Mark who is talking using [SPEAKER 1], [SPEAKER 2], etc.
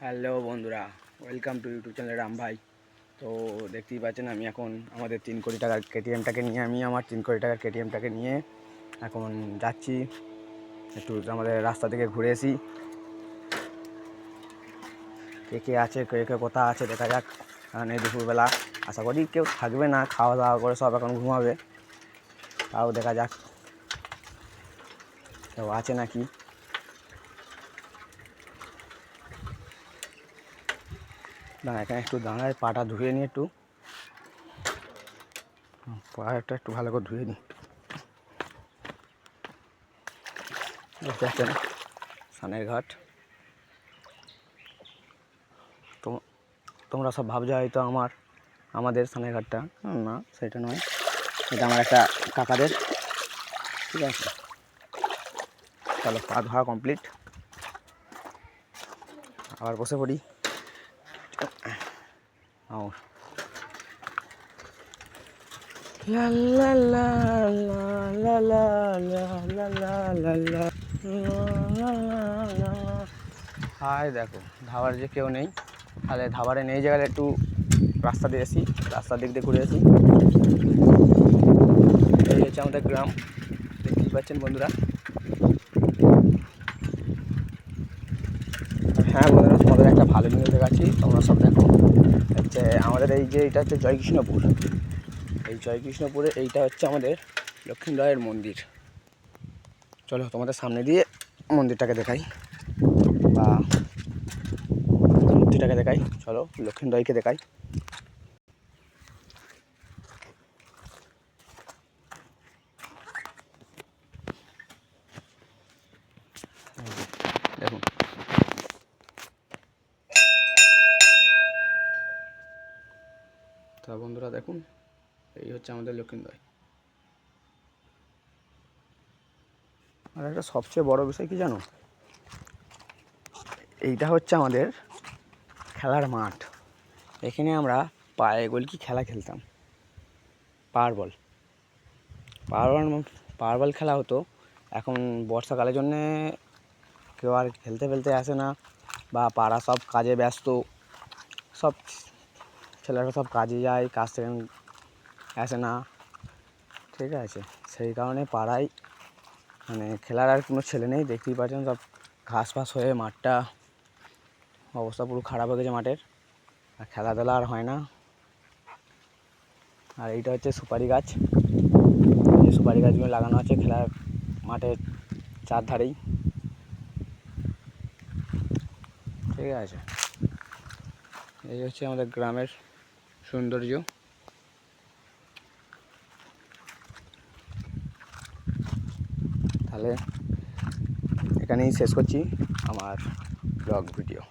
[SPEAKER 1] Hello বন্ধুরা, welcome to YouTube channel Ram ভাই। তো দেখতেই পাচ্ছেন আমি এখন আমাদের তিন কোটি টাকার কেটিএমটাকে নিয়ে, আমি আমার তিন কোটি টাকার কেটিএমটাকে নিয়ে এখন যাচ্ছি। একটু আমাদের রাস্তা থেকে ঘুরে এসি। কে কে আছে, কে কে কোথা আছে দেখা যাক। কারণ এই দুপুরবেলা আশা করি কেউ থাকবে না, খাওয়া দাওয়া করে সব এখন ঘুমাবে। তাও দেখা যাক। কেউ আছে নাকি? না এখানে একটু দাঁড়ায় পাটা ধুয়ে নিই একটু। পাটা একটু ভালো করে ধুয়ে নিই দেখতে পাচ্ছেন সানের ঘাট। তো তোমরা সব ভাবছ হয়তো আমার, আমাদের সানের ঘাটটা। না, সেটা নয়। এটা আমার একটা কাকাদের। ঠিক আছে। চলো পা ধোয়া কমপ্লিট আবার বসে পড়ি। লা লা লা লা লা লা লা লা লা লা লা লা। হায় দেখো ধাবার যে কেউ নেই। তাহলে ধাবারে নেই যে গেলে একটু রাস্তা দিয়ে আসি রাস্তার দিক দিয়ে ঘুরে আসি। এই হচ্ছে আমাদের গ্রাম। দেখতেই পাচ্ছেন বন্ধুরা হ্যাঁ বন্ধুরা তোমাদের একটা ভালো নিউজ দেখাচ্ছি তোমরা সব দেখো। হচ্ছে আমাদের এই যে এটা হচ্ছে জয়কৃষ্ণপুর। এই জয়কৃষ্ণপুরে এইটা হচ্ছে আমাদের লক্ষ্মীরায়ের মন্দির। চলো তোমাদের সামনে দিয়ে মন্দিরটাকে দেখাই। বা মূর্তিটাকে দেখাই। চলো লক্ষ্মীরায়কে দেখাই। দেখুন। তা বন্ধুরা দেখুন, এই হচ্ছে আমাদের লক্ষ্মীন্দয় আর একটা সবচেয়ে বড় বিষয় কি জানো? এইটা হচ্ছে আমাদের খেলার মাঠ। এখানে আমরা পায়ে গোলকি খেলা খেলতাম? পাওয়ার বল। পাওয়ার বল পাওয়ার বল খেলা হতো। এখন বর্ষাকালের জন্যে কেউ আর খেলতে ফেলতে আসে না বা পাড়া সব কাজে ব্যস্ত। সব ছেলেরা সব কাজে যায়, কাজ থেকে আসে না। ঠিক আছে, সেই কারণে পাড়ায় মানে খেলার আর কোনো ছেলে নেই, দেখতেই পাচ্ছেন সব ঘাস ফাস হয়ে মাঠটা, অবস্থা পুরো খারাপ হয়ে গেছে মাঠের। আর খেলাধুলা আর হয় না। আর এইটা হচ্ছে সুপারি গাছ। এই সুপারি গাছগুলো লাগানো আছে খেলার মাঠের চারধারেই। ঠিক আছে, এই হচ্ছে আমাদের গ্রামের সৌন্দর্য। তাহলে এখানেই শেষ করছি আমার ব্লগ ভিডিও